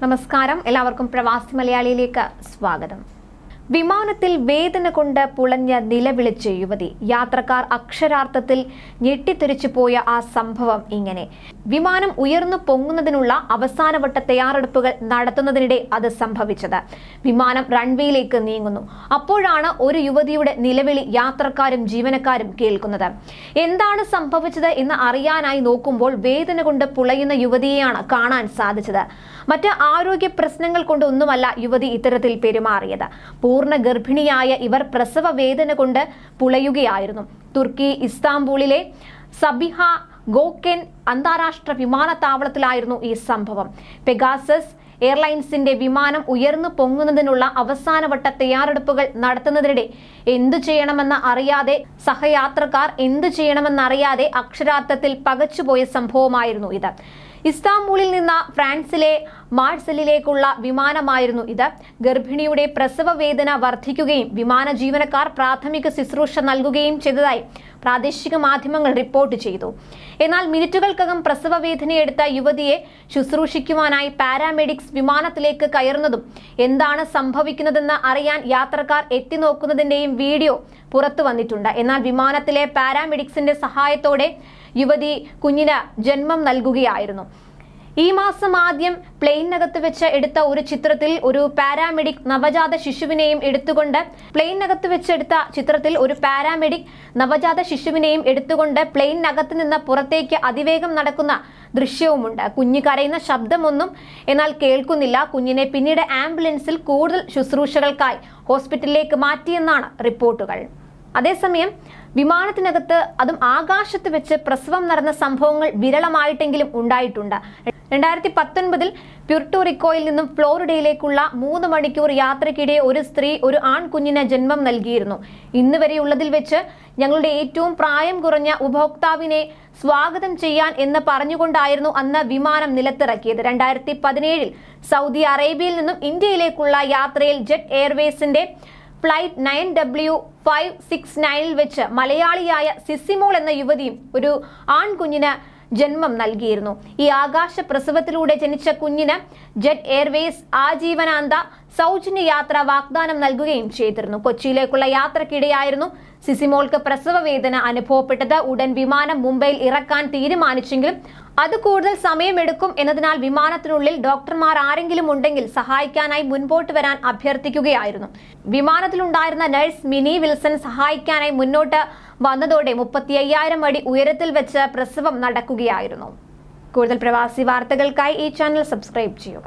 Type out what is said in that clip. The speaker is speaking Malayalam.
നമസ്കാരം. എല്ലാവർക്കും പ്രവാസി മലയാളിയിലേക്ക് സ്വാഗതം. വിമാനത്തിൽ വേദന കൊണ്ട് പുളഞ്ഞ നിലവിളിച്ച യുവതി. യാത്രക്കാർ അക്ഷരാർത്ഥത്തിൽ ഞെട്ടിത്തെറിച്ചു പോയ ആ സംഭവം ഇങ്ങനെ. വിമാനം ഉയർന്നു പൊങ്ങുന്നതിനുള്ള അവസാനവട്ട തയ്യാറെടുപ്പുകൾ നടത്തുന്നതിനിടെ അത് സംഭവിച്ചത്. വിമാനം റൺവേയിലേക്ക് നീങ്ങുന്നു. അപ്പോഴാണ് ഒരു യുവതിയുടെ നിലവിളി യാത്രക്കാരും ജീവനക്കാരും കേൾക്കുന്നത്. എന്താണ് സംഭവിച്ചത് എന്ന് അറിയാനായി നോക്കുമ്പോൾ വേദന കൊണ്ട് പുളയുന്ന യുവതിയെയാണ് കാണാൻ സാധിച്ചത്. മറ്റ് ആരോഗ്യ പ്രശ്നങ്ങൾ കൊണ്ടൊന്നുമല്ല യുവതി ഇത്തരത്തിൽ പെരുമാറിയത്. പൂർണ ഗർഭിണിയായ ഇവർ പ്രസവ വേദന കൊണ്ട് പുളയുകയായിരുന്നു. തുർക്കി ഇസ്താംബൂളിലെ സബിഹ ഗോക്കെൻ അന്താരാഷ്ട്ര വിമാനത്താവളത്തിലായിരുന്നു ഈ സംഭവം. പെഗാസസ് എയർലൈൻസിന്റെ വിമാനം ഉയർന്നു പൊങ്ങുന്നതിനുള്ള അവസാനവട്ട തയ്യാറെടുപ്പുകൾ നടത്തുന്നതിനിടെ എന്തു ചെയ്യണമെന്ന് അറിയാതെ സഹയാത്രക്കാർ എന്തു ചെയ്യണമെന്നറിയാതെ അക്ഷരാർത്ഥത്തിൽ പകച്ചുപോയ സംഭവമായിരുന്നു ഇത്. ഇസ്താംബൂളിൽ നിന്ന് ഫ്രാൻസിലെ മാർസലിലേക്കുള്ള വിമാനമായിരുന്നു ഇത്. ഗർഭിണിയുടെ പ്രസവ വേദന വർദ്ധിക്കുകയും വിമാന ജീവനക്കാർ പ്രാഥമിക ശുശ്രൂഷ നൽകുകയും ചെയ്തതായി പ്രാദേശിക മാധ്യമങ്ങൾ റിപ്പോർട്ട് ചെയ്തു. എന്നാൽ മിനിറ്റുകൾക്കകം പ്രസവ വേദനയെടുത്ത യുവതിയെ ശുശ്രൂഷിക്കുവാനായി പാരാമെഡിക്സ് വിമാനത്തിലേക്ക് കയറുന്നതും എന്താണ് സംഭവിക്കുന്നതെന്ന് അറിയാൻ യാത്രക്കാർ എത്തി നോക്കുന്നതിന്റെയും വീഡിയോ പുറത്തു വന്നിട്ടുണ്ട്. എന്നാൽ വിമാനത്തിലെ പാരാമെഡിക്സിന്റെ സഹായത്തോടെ യുവതി കുഞ്ഞിന് ജന്മം നൽകുകയായിരുന്നു. ഈ മാസം ആദ്യം പ്ലെയിനകത്ത് വെച്ച് എടുത്ത ഒരു ചിത്രത്തിൽ ഒരു പാരാമെഡിക് നവജാത ശിശുവിനെയും എടുത്തുകൊണ്ട് പ്ലെയിനകത്ത് വെച്ചെടുത്ത ചിത്രത്തിൽ ഒരു പാരാമെഡിക് നവജാത ശിശുവിനെയും എടുത്തുകൊണ്ട് പ്ലെയിനകത്ത് നിന്ന് പുറത്തേക്ക് അതിവേഗം നടക്കുന്ന ദൃശ്യവുമുണ്ട്. കുഞ്ഞ് കരയുന്ന ശബ്ദമൊന്നും എന്നാൽ കേൾക്കുന്നില്ല. കുഞ്ഞിനെ പിന്നീട് ആംബുലൻസിൽ കൂടുതൽ ശുശ്രൂഷകൾക്കായി ഹോസ്പിറ്റലിലേക്ക് മാറ്റിയെന്നാണ് റിപ്പോർട്ടുകൾ. അതേസമയം വിമാനത്തിനകത്ത് അതും ആകാശത്ത് വെച്ച് പ്രസവം നടന്ന സംഭവങ്ങൾ വിരളമായിട്ടെങ്കിലും ഉണ്ടായിട്ടുണ്ട്. രണ്ടായിരത്തി പത്തൊൻപതിൽ പ്യൂർട്ടോറിക്കോയിൽ നിന്നും ഫ്ലോറിഡയിലേക്കുള്ള മൂന്ന് മണിക്കൂർ യാത്രയ്ക്കിടെ ഒരു സ്ത്രീ ഒരു ആൺകുഞ്ഞിന് ജന്മം നൽകിയിരുന്നു. ഇന്ന് വരെയുള്ളതിൽ വെച്ച് ഞങ്ങളുടെ ഏറ്റവും പ്രായം കുറഞ്ഞ ഉപഭോക്താവിനെ സ്വാഗതം ചെയ്യാൻ എന്ന് പറഞ്ഞുകൊണ്ടായിരുന്നു അന്ന് വിമാനം നിലത്തിറക്കിയത്. രണ്ടായിരത്തി പതിനേഴിൽ സൗദി അറേബ്യയിൽ നിന്നും ഇന്ത്യയിലേക്കുള്ള യാത്രയിൽ jet എയർവേസിന്റെ flight nine W five six നയനിൽ വെച്ച് മലയാളിയായ സിസിമോൾ എന്ന യുവതിയും ഒരു ആൺകുഞ്ഞിന് ജന്മം നൽകിയിരുന്നു. ഈ ആകാശ പ്രസവത്തിലൂടെ ജനിച്ച കുഞ്ഞിന് ജെറ്റ് എയർവേസ് ആജീവനാന്ത സൗജന്യ യാത്ര വാഗ്ദാനം നൽകുകയും ചെയ്തിരുന്നു. കൊച്ചിയിലേക്കുള്ള യാത്രക്കിടെയായിരുന്നു സിസിമോൾക്ക് പ്രസവ വേദന അനുഭവപ്പെട്ടത്. ഉടൻ വിമാനം മുംബൈയിൽ ഇറക്കാൻ തീരുമാനിച്ചെങ്കിലും അത് കൂടുതൽ സമയമെടുക്കും എന്നതിനാൽ വിമാനത്തിനുള്ളിൽ ഡോക്ടർമാർ ആരെങ്കിലും ഉണ്ടെങ്കിൽ സഹായിക്കാനായി മുൻപോട്ട് വരാൻ അഭ്യർത്ഥിക്കുകയായിരുന്നു. വിമാനത്തിലുണ്ടായിരുന്ന നഴ്സ് മിനി വിൽസൺ സഹായിക്കാനായി മുന്നോട്ട് വന്നതോടെ മുപ്പത്തി അയ്യായിരം അടി ഉയരത്തിൽ വെച്ച് പ്രസവം നടക്കുകയായിരുന്നു. കൂടുതൽ പ്രവാസി വാർത്തകൾക്കായി ഈ ചാനൽ സബ്സ്ക്രൈബ് ചെയ്യുക.